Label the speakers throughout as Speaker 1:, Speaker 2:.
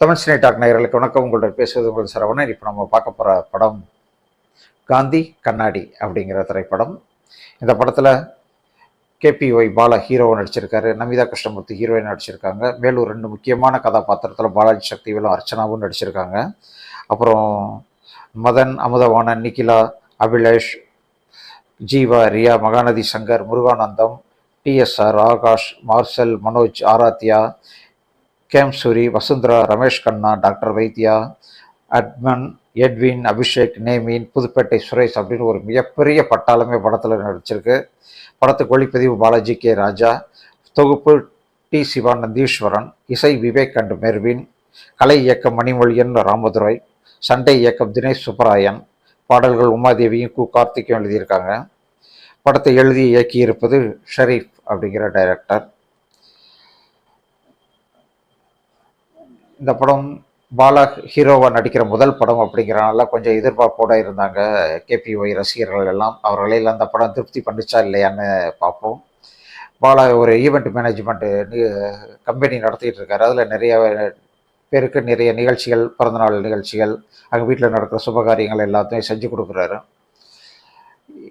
Speaker 1: Tamil cine talk நேயர்களுக்கு வணக்கம். உங்களுடன் பேசுவது உங்கள் சரவணன். இப்போ நம்ம பார்க்க போகிற படம் காந்தி கண்ணாடி அப்படிங்கிற திரைப்படம். இந்த படத்தில் கேபிஒய் பாலா ஹீரோவை நடிச்சிருக்காரு. நமிதா கிருஷ்ணமூர்த்தி ஹீரோயின் நடிச்சிருக்காங்க. மேலும் ரெண்டு முக்கியமான கதாபாத்திரத்தில் பாலாஜி சக்திவேலும் அர்ச்சனாவும் நடிச்சிருக்காங்க. அப்புறம் Madhan Amudhavanan Nikhila Abhilesh Jeeva Riya Mahanadhi Shankar Muruganandam TSR Akash Marshal Manoj Aaradhya game Suri Vasundhara Ramesh Kanna doctor Vaidhya அட்மன் Edwin Abhishek நேமின் புதுப்பேட்டை சுரேஷ் அப்படின்னு ஒரு மிகப்பெரிய பட்டாளமே படத்தில் நடிச்சிருக்கு. படத்துக்கு ஒளிப்பதிவு பாலாஜி கே. ராஜா தொகுப்பு டி. சிவானந்தீஸ்வரன் இசை விவேக் அண்ட் மெர்வின் கலை இயக்கம் மணிமொழியன் ராமதுரை சண்டை இயக்கம் தினேஷ் சுப்பராயன் பாடல்கள் உமாதேவியும் கு. கார்த்திக்கும் எழுதியிருக்காங்க. படத்தை எழுதி இயக்கியிருப்பது ஷரீஃப் அப்படிங்கிற டைரக்டர். இந்த படம் பாலா ஹீரோவா நடிக்கிற முதல் படம் அப்படிங்கிறனால கொஞ்சம் எதிர்பார்ப்போட இருந்தாங்க கேபிஒய் ரசிகர்கள் எல்லாம். அவர்களையெல்லாம் அந்த படம் திருப்தி பண்ணிச்சா இல்லையான்னு பார்ப்போம். பாலா ஒரு ஈவெண்ட் மேனேஜ்மெண்ட்டு கம்பெனி நடத்திட்டு இருக்காரு. அதில் நிறைய பேருக்கு நிறைய நிகழ்ச்சிகள் பிறந்தநாள் நிகழ்ச்சிகள் அங்கே வீட்டில் நடக்கிற சுபகாரியங்கள் எல்லாத்தையும் செஞ்சு கொடுக்குறாரு.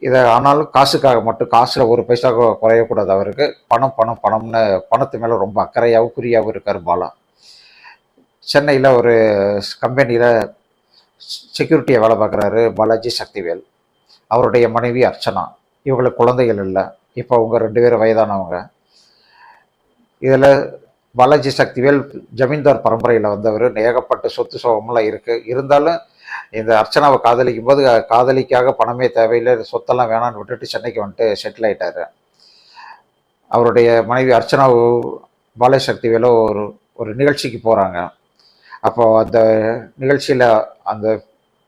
Speaker 1: இதை ஆனாலும் காசுக்காக மட்டும் காசில் ஒரு பைசா குறையக்கூடாது அவருக்கு. பணம் பணம் பணம்னு பணத்து மேலே ரொம்ப அக்கறையாகவும் குறியாகவும் இருக்கார் பாலா. சென்னையில் ஒரு கம்பெனியில் செக்யூரிட்டியை வேலை பார்க்குறாரு பாலாஜி சக்திவேல். அவருடைய மனைவி அர்ச்சனா. இவங்களுக்கு குழந்தைகள் இல்லை. இப்போ அவங்க ரெண்டு பேரும் வயதானவங்க. இதில் பாலாஜி சக்திவேல் ஜமீன்தார் பரம்பரையில் வந்தவர். ஏகப்பட்ட சொத்து சோகமெல்லாம் இருக்குது இருந்தாலும் இந்த அர்ச்சனாவை காதலிக்கும் போது காதலிக்காக பணமே தேவையில்லை. சொத்தெல்லாம் வேணான்னு விட்டுட்டு சென்னைக்கு வந்துட்டு செட்டில் ஆகிட்டார் அவருடைய மனைவி அர்ச்சனா பாலாஜி ஒரு ஒரு நிகழ்ச்சிக்கு போகிறாங்க அப்போ அந்த நிகழ்ச்சியில் அந்த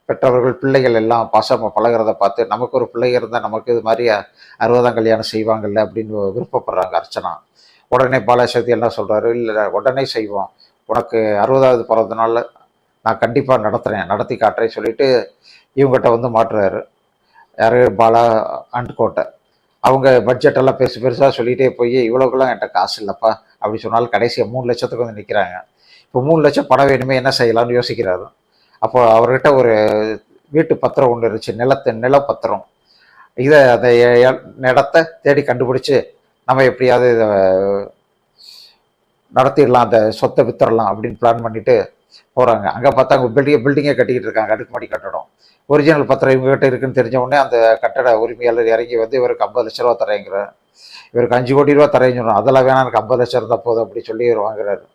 Speaker 1: பெற்றவர்கள் பிள்ளைகள் எல்லாம் பாசமாக பழகிறத பார்த்து நமக்கு ஒரு பிள்ளைங்க இருந்தால் நமக்கு இது மாதிரி அறுபதாம் கல்யாணம் செய்வாங்கல்ல அப்படின்னு விருப்பப்படுறாங்க அர்ச்சனா. உடனே பாலசக்தி என்ன சொல்கிறாரு இல்லை உடனே செய்வோம். உனக்கு அறுபதாவது பிறந்த நாள் நான் கண்டிப்பாக நடத்துகிறேன் நடத்தி காட்டுறேன் சொல்லிட்டு இவங்ககிட்ட வந்து மாற்றுறாரு. யாரு? பாலா அண்ட்கோட்டை அவங்க பட்ஜெட் எல்லாம் பெருசு பெருசாக சொல்லிகிட்டே போய் இவ்வளோக்கெல்லாம் என்கிட்ட காசு இல்லைப்பா. அப்படி சொன்னாலும் கடைசியாக மூணு லட்சத்துக்கு வந்து நிற்கிறாங்க இப்போ மூணு லட்சம் பணம் வேணுமே என்ன செய்யலாம்னு யோசிக்கிறாரு. அப்போ அவர்கிட்ட ஒரு வீட்டு பத்திரம் ஒன்று இருந்துச்சு நிலத்து நிலப்பத்திரம். இதை அந்த எ- இடத்த தேடி கண்டுபிடிச்சு நம்ம எப்படியாவது இதை நடத்திடலாம் அந்த சொத்தை வித்துடலாம் அப்படின்னு பிளான் பண்ணிட்டு போகிறாங்க அங்கே பார்த்தா அவங்க பில்டிங் பில்டிங்கே கட்டிக்கிட்டு இருக்காங்க அடுக்குமாடி கட்டடம். ஒரிஜினல் பத்திரம் இவங்ககிட்ட இருக்குன்னு தெரிஞ்ச உடனே அந்த கட்டட உரிமையாளர் இறங்கி வந்து இவருக்கு ஐம்பது லட்ச ரூபா தரேங்கிறார். இவருக்கு அஞ்சு கோடி ரூபா தரேன்னு சொன்னோம் அதெல்லாம் வேணாம் எனக்கு ஐம்பது லட்சம் இருந்தால் போதும் அப்படி சொல்லி இவர் வாங்குறாரு.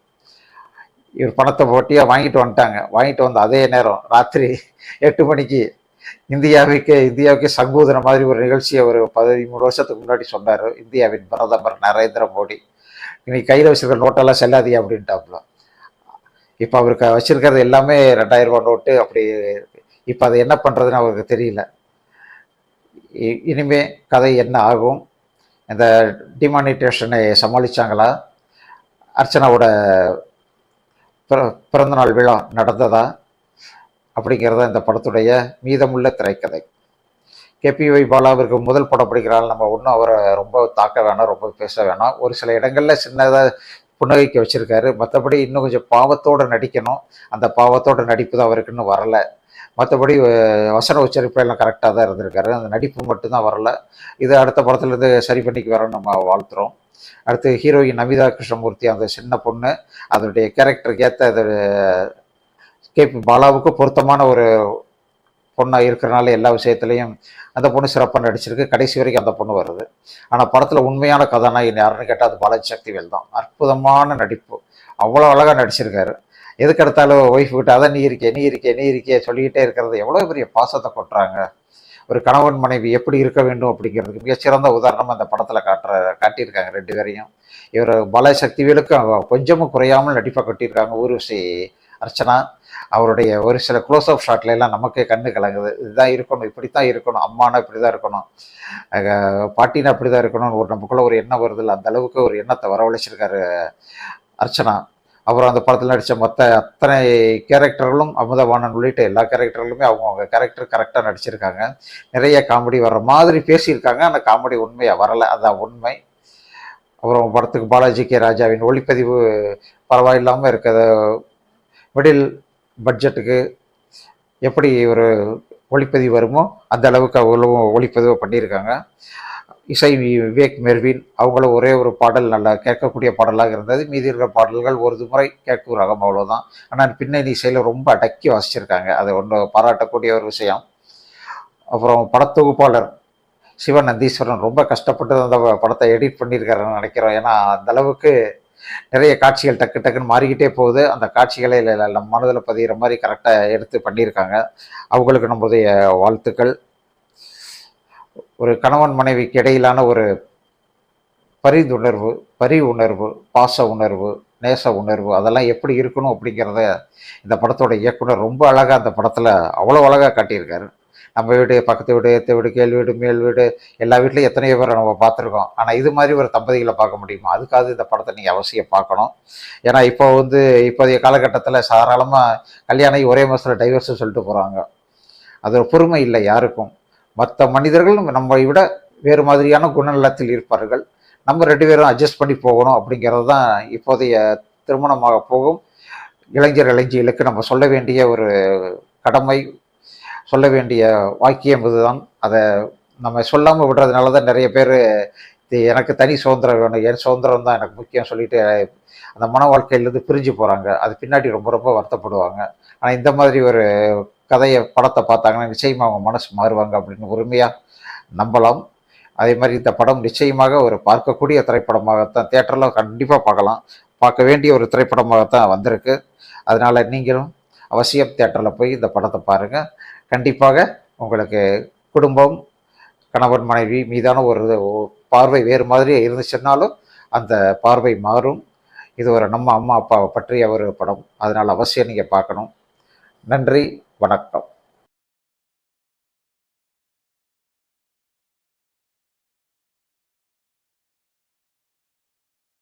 Speaker 1: இவர் பணத்தை போட்டியாக வாங்கிட்டு வந்துட்டாங்க. வாங்கிட்டு வந்த அதே நேரம் ராத்திரி எட்டு மணிக்கு இந்தியாவுக்கு இந்தியாவுக்கு சங்கூதன மாதிரி ஒரு நிகழ்ச்சியை ஒரு பதிமூணு வருஷத்துக்கு முன்னாடி சொன்னார். இந்தியாவின் பிரதமர் நரேந்திர மோடி. இன்னைக்கு கையில் வச்சிருக்க நோட்டெல்லாம் செல்லாதீங்க அப்படின்ட்டாப்புல. இப்போ அவருக்கு வச்சுருக்கிறது எல்லாமே ரெண்டாயிரம் ரூபா நோட்டு அப்படி இப்போ அதை என்ன பண்ணுறதுன்னு அவருக்கு தெரியல. இ- இனிமே கதை என்ன ஆகும்? இந்த டிமானிட்டேஷனை சமாளித்தாங்களா அர்ச்சனாவோட பிற- பிறந்தநாள் விழா நடந்ததா? அப்படிங்கிறத இந்த படத்துடைய மீதமுள்ள திரைக்கதை. கேபி வை பாலா பாலாவிற்கு முதல் படம் படிக்கிறாள் நம்ம ஒன்றும் அவரை ரொம்ப தாக்க வேணாம் ரொம்ப பேச வேணாம். ஒரு சில இடங்களில் சின்னதாக புன்னகைக்க வச்சுருக்காரு. மற்றபடி இன்னும் கொஞ்சம் பாவத்தோடு நடிக்கணும். அந்த பாவத்தோட நடிப்பு தான் அவருக்கு இன்னும் வரல மற்றபடி வசன உச்சரிப்பெல்லாம் கரெக்டாக தான் இருந்திருக்காரு. அந்த நடிப்பு மட்டும்தான் வரல. இது அடுத்த படத்துலேருந்து சரி பண்ணிக்கு வர நம்ம வாழ்த்துறோம். அடுத்து ஹீரோயின் நமிதா கிருஷ்ணமூர்த்தி அந்த சின்ன பொண்ணு அதனுடைய கேரக்டருக்கு ஏற்ற அதோட கே பி பாலாவுக்கு பொருத்தமான ஒரு பொண்ணாக இருக்கிறனால எல்லா விஷயத்துலையும் அந்த பொண்ணு சிறப்பாக நடிச்சிருக்கு. கடைசி வரைக்கும் அந்த பொண்ணு வருது. ஆனால் படத்தில் உண்மையான கதாநாயகன் யாருன்னு கேட்டால் அது பாலாஜி சக்திவேல் தான். அற்புதமான நடிப்பு. அவ்வளோ அழகாக நடிச்சிருக்காரு. எதுக்கு எடுத்தாலும் ஒய்ஃப் கிட்ட அதான் நீ இருக்கே நீ இருக்கே நீ இருக்கே சொல்லிக்கிட்டே இருக்கிறது எவ்வளோ பெரிய பாசத்தை கொட்டுறாங்க. ஒரு கணவன் மனைவி எப்படி இருக்க வேண்டும் அப்படிங்கிறதுக்கு மிகச்சிறந்த உதாரணம் அந்த படத்தில் காட்டுற காட்டியிருக்காங்க ரெண்டு பேரையும். இவர் பல சக்திவேலுக்கு கொஞ்சமும் குறையாமல் நடிப்பாக கட்டியிருக்காங்க. ஊர்வசி அர்ச்சனா அவருடைய ஒரு சில க்ளோஸ் அப் ஷாட்ல எல்லாம் நமக்கே கண்ணு கலங்குது. இதுதான் இருக்கணும் இப்படித்தான் இருக்கணும் அம்மானா இப்படி தான் இருக்கணும் பாட்டினா இப்படி தான் இருக்கணும்னு ஒரு நமக்குள்ள ஒரு எண்ணம் வருது அந்த அளவுக்கு ஒரு எண்ணத்தை வரவழைச்சிருக்காரு அர்ச்சனா. அப்புறம் அந்த படத்தில் நடித்த மற்ற அத்தனை கேரக்டர்களும் அமுதவாணன் உள்ளிட்ட எல்லா கேரக்டர்களுமே அவங்க அவங்க கேரக்டர் கரெக்டாக நடிச்சிருக்காங்க. நிறைய காமெடி வர்ற மாதிரி பேசியிருக்காங்க. அந்த காமெடி உண்மையாக வரலை. அதான் உண்மை. அப்புறம் படத்துக்கு பாலாஜி கே ராஜாவின் ஒளிப்பதிவு பரவாயில்லாமல் இருக்கிற மிடில் பட்ஜெட்டுக்கு எப்படி ஒரு ஒளிப்பதிவு வருமோ அந்த அளவுக்கு அவ்வளவும் ஒளிப்பதிவு பண்ணியிருக்காங்க. இசை வி- விவேக் மெர்வின் அவங்களும் ஒரே ஒரு பாடல் நல்லா கேட்கக்கூடிய பாடலாக இருந்தது. மீதி இருக்கிற பாடல்கள் ஒரு முறை கேட்கும் ரகம் அவ்வளோதான் ஆனால் பின்னணி இசையில் ரொம்ப அடக்கி வாசிச்சிருக்காங்க. அதை ஒன்று பாராட்டக்கூடிய ஒரு விஷயம். அப்புறம் படத்தொகுப்பாளர் சிவன் நந்தீஸ்வரன் ரொம்ப கஷ்டப்பட்டு அந்த படத்தை எடிட் பண்ணியிருக்காருன்னு நினைக்கிறோம். ஏன்னா அந்த அளவுக்கு நிறைய காட்சிகள் டக்கு டக்குன்னு மாறிக்கிட்டே போகுது. அந்த காட்சிகளை நம்ம மனதில் பதிகிற மாதிரி கரெக்டாக எடுத்து பண்ணியிருக்காங்க. அவங்களுக்கு நம்முடைய வாழ்த்துக்கள். ஒரு கணவன் மனைவிக்கு இடையிலான ஒரு பரிந்துணர்வு பரி உணர்வு பாச உணர்வு நேச உணர்வு அதெல்லாம் எப்படி இருக்கணும் அப்படிங்கிறத இந்த படத்தோட இயக்குனர் ரொம்ப அழகாக அந்த படத்தில் அவ்வளோ அழகாக காட்டியிருக்காரு. நம்ம வீடு பக்கத்து வீடு எத்த வீடு கேள் வீடு மேல் வீடு எல்லா வீட்லையும் எத்தனையோ பேரை நம்ம பார்த்துருக்கோம். ஆனால் இது மாதிரி ஒரு தம்பதிகளை பார்க்க முடியுமா? அதுக்காக இந்த படத்தை நீங்கள் அவசியம் பார்க்கணும். ஏன்னா இப்போ வந்து இப்போதைய காலகட்டத்தில் சாதாரணமாக கல்யாணம் ஒரே மாதத்தில் டைவர்ஸும் சொல்லிட்டு போகிறாங்க அது ஒரு பொறுமை இல்லை யாருக்கும். மற்ற மனிதர்கள் நம்மை விட வேறு மாதிரியான குணநலத்தில் இருப்பார்கள். நம்ம ரெண்டு பேரும் அட்ஜஸ்ட் பண்ணி போகணும் அப்படிங்கிறது தான் இப்போதைய திருமணமாக போகும். இளைஞர் இளைஞர்களுக்கு நம்ம சொல்ல வேண்டிய ஒரு கடமை சொல்ல வேண்டிய வாக்கியம் இதுதான். அதை நம்ம சொல்லாமல் விடுறதுனால தான் நிறைய பேர் எனக்கு தனி சுதந்திரம் வேணும் என் சுதந்திரம் தான் எனக்கு முக்கியம் சொல்லிட்டு அந்த மன வாழ்க்கையிலேருந்து பிரிஞ்சு போகிறாங்க அது பின்னாடி ரொம்ப ரொம்ப வருத்தப்படுவாங்க. ஆனால் இந்த மாதிரி ஒரு கதையை படத்தை பார்த்தாங்கன்னா நிச்சயமாக அவங்க மனசு மாறுவாங்க அப்படின்னு உரிமையாக நம்பலாம். அதே மாதிரி இந்த படம் நிச்சயமாக ஒரு பார்க்கக்கூடிய திரைப்படமாகத்தான் தேட்டரில் கண்டிப்பாக பார்க்கலாம். பார்க்க வேண்டிய ஒரு திரைப்படமாகத்தான் வந்திருக்கு. அதனால் நீங்களும் அவசியம் தேட்டரில் போய் இந்த படத்தை பாருங்கள் கண்டிப்பாக உங்களுக்கு குடும்பம் கணவன் மனைவி மீதான ஒரு பார்வை வேறு மாதிரி இருந்துச்சுன்னாலும் அந்த பார்வை மாறும். இது ஒரு நம்ம அம்மா அப்பாவை பற்றிய ஒரு படம். அதனால் அவசியம் நீங்கள் பார்க்கணும். நன்றி. வணக்கம்.